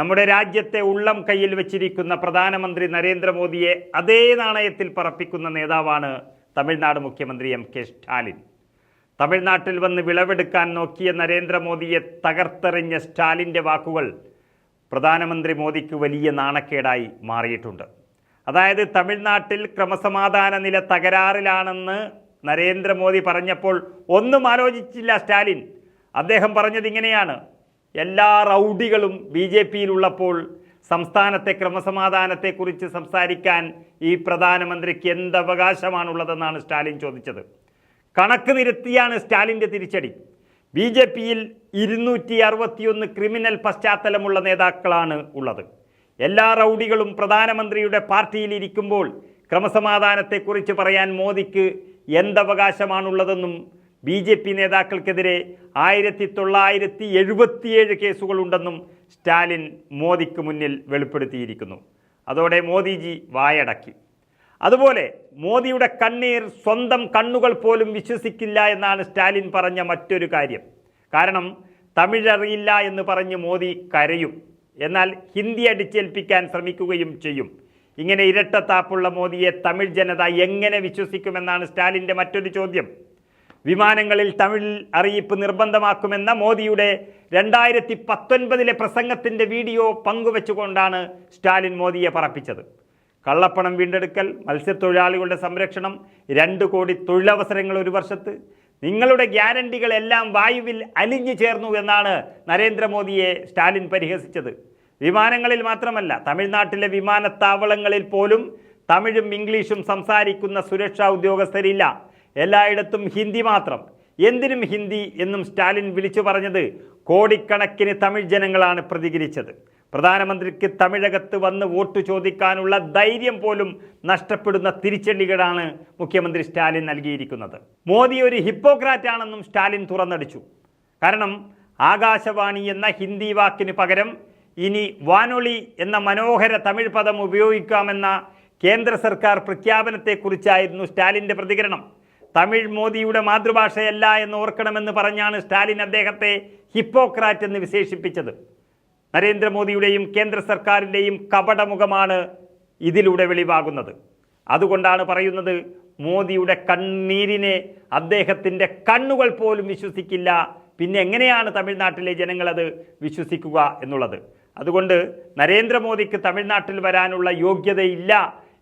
നമ്മുടെ രാജ്യത്തെ ഉള്ളം കയ്യിൽ വെച്ചിരിക്കുന്ന പ്രധാനമന്ത്രി നരേന്ദ്രമോദിയെ അതേ നാണയത്തിൽ പറപ്പിക്കുന്ന നേതാവാണ് തമിഴ്നാട് മുഖ്യമന്ത്രി എം കെ സ്റ്റാലിൻ. തമിഴ്നാട്ടിൽ വന്ന് വിളവെടുക്കാൻ നോക്കിയ നരേന്ദ്രമോദിയെ തകർത്തെറിഞ്ഞ സ്റ്റാലിന്റെ വാക്കുകൾ പ്രധാനമന്ത്രി മോദിക്ക് വലിയ നാണക്കേടായി മാറിയിട്ടുണ്ട്. അതായത് തമിഴ്നാട്ടിൽ ക്രമസമാധാന നില തകരാറിലാണെന്ന് നരേന്ദ്രമോദി പറഞ്ഞപ്പോൾ ഒന്നും ആലോചിച്ചില്ല സ്റ്റാലിൻ. അദ്ദേഹം പറഞ്ഞത് ഇങ്ങനെയാണ്. എല്ലാ റൗഡികളും ബി ജെ പിയിലുള്ളപ്പോൾ സംസ്ഥാനത്തെ ക്രമസമാധാനത്തെക്കുറിച്ച് സംസാരിക്കാൻ ഈ പ്രധാനമന്ത്രിക്ക് എന്ത് അവകാശമാണുള്ളതെന്നാണ് സ്റ്റാലിൻ ചോദിച്ചത്. കണക്ക് നിരത്തിയാണ് സ്റ്റാലിന്റെ തിരിച്ചടി. ബി ജെ പിയിൽ ഇരുന്നൂറ്റി അറുപത്തിയൊന്ന് ക്രിമിനൽ പശ്ചാത്തലമുള്ള നേതാക്കളാണ് ഉള്ളത്. എല്ലാ റൗഡികളും പ്രധാനമന്ത്രിയുടെ പാർട്ടിയിൽ ഇരിക്കുമ്പോൾ ക്രമസമാധാനത്തെക്കുറിച്ച് പറയാൻ മോദിക്ക് എന്തവകാശമാണുള്ളതെന്നും ബി ജെ പി നേതാക്കൾക്കെതിരെ ആയിരത്തി തൊള്ളായിരത്തി എഴുപത്തിയേഴ് കേസുകളുണ്ടെന്നും സ്റ്റാലിൻ മോദിക്ക് മുന്നിൽ വെളിപ്പെടുത്തിയിരിക്കുന്നു. അതോടെ മോദിജി വായടക്കി. അതുപോലെ മോദിയുടെ കണ്ണീർ സ്വന്തം കണ്ണുകൾ പോലും വിശ്വസിക്കില്ല എന്നാണ് സ്റ്റാലിൻ പറഞ്ഞ മറ്റൊരു കാര്യം. കാരണം തമിഴറിയില്ല എന്ന് പറഞ്ഞ് മോദി കരയും. എന്നാൽ ഹിന്ദി അടിച്ചേൽപ്പിക്കാൻ ശ്രമിക്കുകയും ചെയ്യും. ഇങ്ങനെ ഇരട്ടത്താപ്പുള്ള മോദിയെ തമിഴ് ജനത എങ്ങനെ വിശ്വസിക്കുമെന്നാണ് സ്റ്റാലിന്റെ മറ്റൊരു ചോദ്യം. വിമാനങ്ങളിൽ തമിഴിൽ അറിയിപ്പ് നിർബന്ധമാക്കുമെന്ന മോദിയുടെ രണ്ടായിരത്തി പത്തൊൻപതിലെ പ്രസംഗത്തിന്റെ വീഡിയോ പങ്കുവെച്ചുകൊണ്ടാണ് സ്റ്റാലിൻ മോദിയെ പറപ്പിച്ചത്. കള്ളപ്പണം വീണ്ടെടുക്കൽ മത്സ്യത്തൊഴിലാളികളുടെ സംരക്ഷണം രണ്ട് കോടി തൊഴിലവസരങ്ങൾ ഒരു വർഷത്ത് നിങ്ങളുടെ ഗ്യാരണ്ടികളെല്ലാം വായുവിൽ അലിഞ്ഞു ചേർന്നു എന്നാണ് നരേന്ദ്രമോദിയെ സ്റ്റാലിൻ പരിഹസിച്ചത്. വിമാനങ്ങളിൽ മാത്രമല്ല തമിഴ്നാട്ടിലെ വിമാനത്താവളങ്ങളിൽ പോലും തമിഴും ഇംഗ്ലീഷും സംസാരിക്കുന്ന സുരക്ഷാ ഉദ്യോഗസ്ഥരില്ല. എല്ലായിടത്തും ഹിന്ദി മാത്രം. എന്തിനും ഹിന്ദി എന്നും സ്റ്റാലിൻ വിളിച്ചു പറഞ്ഞത് കോടിക്കണക്കിന് തമിഴ് ജനങ്ങളാണ് പ്രതികരിച്ചത്. പ്രധാനമന്ത്രിക്ക് തമിഴകത്ത് വന്ന് വോട്ട് ചോദിക്കാനുള്ള ധൈര്യം പോലും നഷ്ടപ്പെടുന്ന തിരിച്ചടികളാണ് മുഖ്യമന്ത്രി സ്റ്റാലിൻ നൽകിയിരിക്കുന്നത്. മോദി ഒരു ഹിപ്പോക്രാറ്റ് ആണെന്നും സ്റ്റാലിൻ തുറന്നടിച്ചു. കാരണം ആകാശവാണി എന്ന ഹിന്ദി വാക്കിന് പകരം ഇനി വാനൊളി എന്ന മനോഹര തമിഴ് പദം ഉപയോഗിക്കാമെന്ന കേന്ദ്ര സർക്കാർ പ്രഖ്യാപനത്തെക്കുറിച്ചായിരുന്നു സ്റ്റാലിന്റെ പ്രതികരണം. തമിഴ് മോദിയുടെ മാതൃഭാഷയല്ല എന്ന് ഓർക്കണമെന്ന് പറഞ്ഞാണ് സ്റ്റാലിൻ അദ്ദേഹത്തെ ഹിപ്പോക്രാറ്റ് എന്ന് വിശേഷിപ്പിച്ചത്. നരേന്ദ്രമോദിയുടെയും കേന്ദ്ര സർക്കാരിന്റെയും കപടമുഖമാണ് ഇതിലൂടെ വെളിവാകുന്നത്. അതുകൊണ്ടാണ് പറയുന്നത് മോദിയുടെ കണ്ണീരിനെ അദ്ദേഹത്തിന്റെ കണ്ണുകൾ പോലും വിശ്വസിക്കില്ല. പിന്നെ എങ്ങനെയാണ് തമിഴ്നാട്ടിലെ ജനങ്ങളത് വിശ്വസിക്കുക എന്നുള്ളത്? അതുകൊണ്ട് നരേന്ദ്രമോദിക്ക് തമിഴ്നാട്ടിൽ വരാനുള്ള യോഗ്യതയില്ല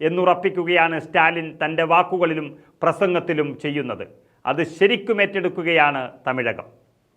എന്നുറപ്പിക്കുകയാണ് സ്റ്റാലിൻ തന്റെ വാക്കുകളിലും പ്രസംഗത്തിലും ചെയ്യുന്നത്. അത് ശരിക്കും ഏറ്റെടുക്കുകയാണ് തമിഴകം.